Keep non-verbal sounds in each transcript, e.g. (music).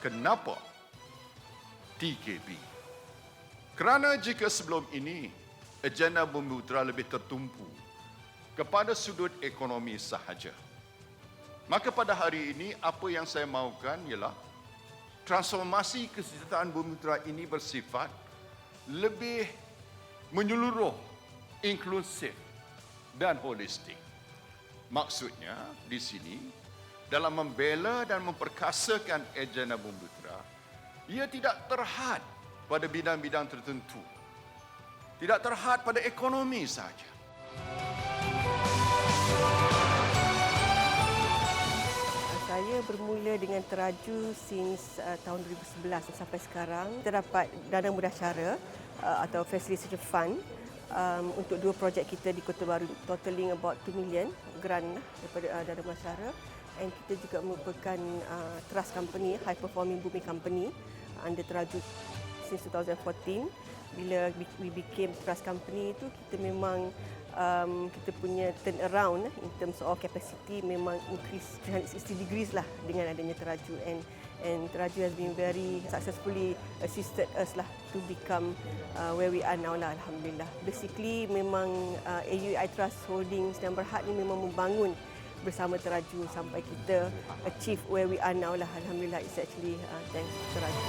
kenapa TKB. Kerana jika sebelum ini agenda Bumi Putera lebih tertumpu kepada sudut ekonomi sahaja. Maka pada hari ini apa yang saya mahukan ialah transformasi kesejahteraan Bumi Putera ini bersifat lebih menyeluruh, inklusif dan holistik. Maksudnya di sini dalam membela dan memperkasakan agenda Bumi Putera, ia tidak terhad pada bidang-bidang tertentu. Tidak terhad pada ekonomi saja. Saya bermula dengan teraju since uh, tahun 2011 sampai sekarang. Kita dapat dana mudasyara uh, atau facilitation fund um, untuk dua projek kita di Kota Baru totaling about 2 million grant daripada uh, dana mudasyara and kita juga merupakan uh, trust company high performing booming company uh, under teraju since 2014 bila we became trust company itu kita memang um, kita punya turn around eh, in terms of capacity memang increase 360 degrees lah dengan adanya teraju. And and teraju has been very successfully assisted us lah to become uh, where we are now lah alhamdulillah. Basically memang uh, AUI Trust Holdings dan Berhad ni memang membangun bersama teraju sampai kita achieve where we are now lah alhamdulillah it's actually uh, thanks teraju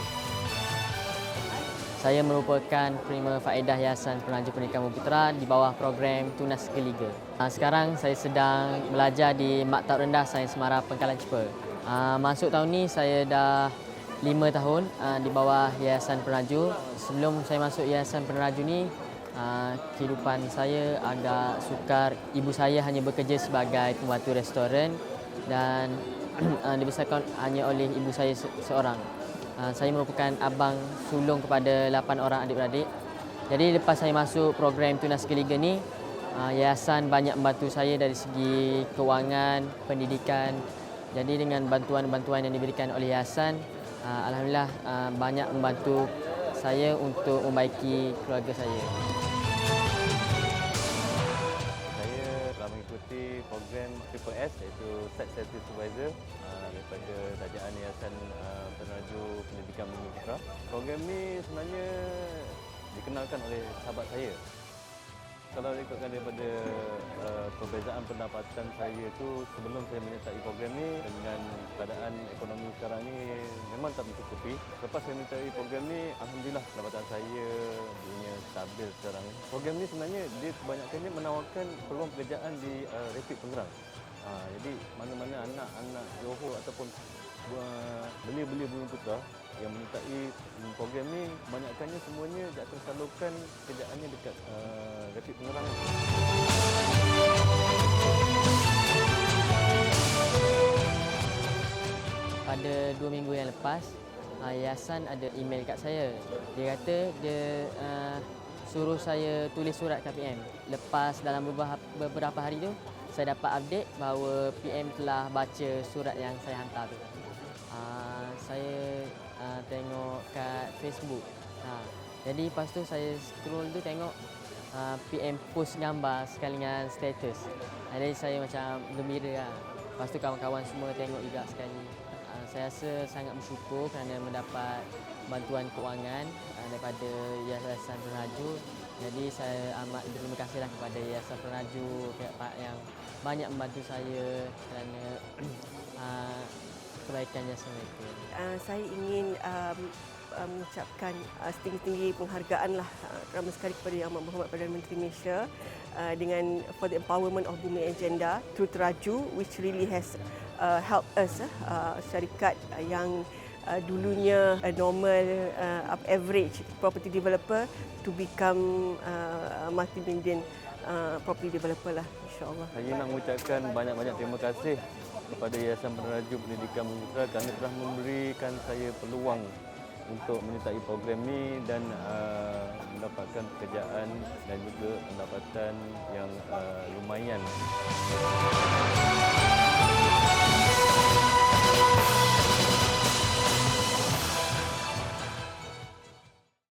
Saya merupakan penerima faedah Yayasan Penaja Pendidikan Bukitera di bawah program Tunas Geliga. Ah, Sekarang saya sedang belajar di Maktab Rendah Sains Semara Pengkalan Cepa. Ah, Masuk tahun ni saya dah lima tahun ah, di bawah Yayasan Penaju. Sebelum saya masuk Yayasan Penaju ni, ah, kehidupan saya agak sukar. Ibu saya hanya bekerja sebagai pembantu restoran dan (clears throat) ah, dibesarkan hanya oleh ibu saya se- seorang. Ah, saya merupakan abang sulung kepada 8 orang adik-beradik. Jadi lepas saya masuk program Tunas Keliga ni, ah, yayasan banyak membantu saya dari segi kewangan, pendidikan. Jadi dengan bantuan-bantuan yang diberikan oleh yayasan, ah, alhamdulillah ah, banyak membantu saya untuk membaiki keluarga saya. Saya telah mengikuti program Triple S iaitu Site Safety Supervisor uh, daripada Kerajaan Yayasan uh, Peneraju Pendidikan Bumi Putra. Program ni sebenarnya dikenalkan oleh sahabat saya. Kalau ikutkan daripada perbezaan pendapatan saya tu sebelum saya menyertai program ni dengan keadaan ekonomi sekarang ni memang tak mencukupi. Lepas saya menyertai program ni, Alhamdulillah pendapatan saya dunia stabil sekarang. Program ni sebenarnya dia kebanyakannya menawarkan peluang pekerjaan di uh, Rapid Pengerang. Ha, jadi mana-mana anak-anak Johor ataupun uh, belia-belia Bumi Putra yang menyertai program ni kebanyakannya semuanya dia akan salurkan kerjaannya dekat uh, Rapid Pengerang. Lepas, ah, yayasan ada email kat saya. Dia kata dia uh, suruh saya tulis surat kat PM. Lepas dalam beberapa, hari tu, saya dapat update bahawa PM telah baca surat yang saya hantar tu. Uh, saya uh, tengok kat Facebook. Ha, jadi lepas tu saya scroll tu tengok uh, PM post gambar sekali dengan status. Jadi saya macam gembira lah. Lepas tu kawan-kawan semua tengok juga sekali. Saya rasa sangat bersyukur kerana mendapat bantuan kewangan uh, daripada Yayasan Penaju. Jadi saya amat berterima kasihlah kepada Yayasan Penaju pihak yang banyak membantu saya kerana uh, (clears throat) kebaikan jasa mereka. uh, saya ingin um, mengucapkan uh, setinggi-tinggi penghargaan lah uh, terutama sekali kepada Yang Amat Berhormat Perdana Menteri Malaysia uh, dengan for the empowerment of Bumi Agenda through Teraju which really has uh, helped us uh, syarikat uh, yang uh, dulunya a normal uh, average property developer to become uh, multi-million uh, property developer lah insyaAllah. Saya nak mengucapkan banyak-banyak terima kasih kepada Yayasan Peneraju Pendidikan Bumi Putra kerana telah memberikan saya peluang untuk menyertai program ni dan uh, mendapatkan pekerjaan dan juga pendapatan yang uh, lumayan.